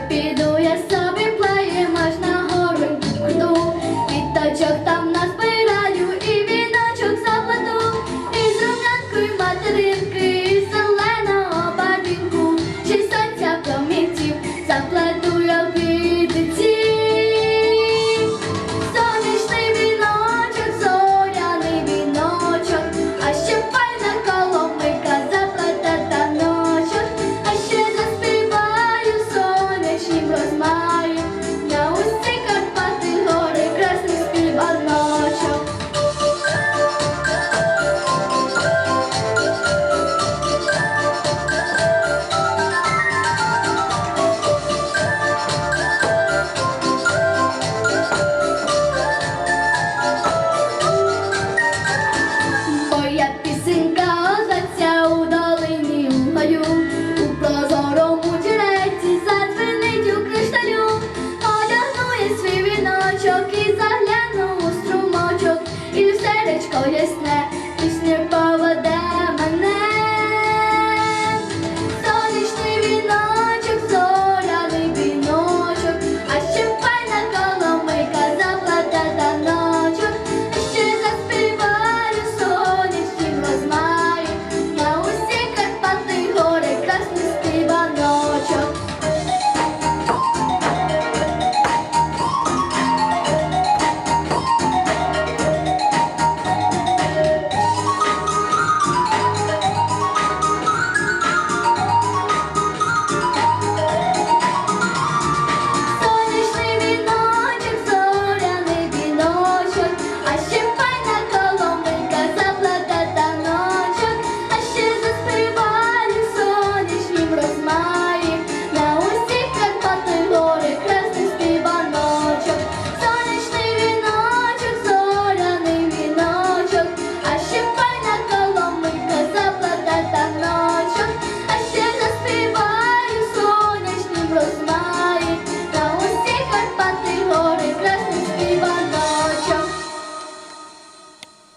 Піду я собі плеє, аж на гору, і піточок та. Yes. that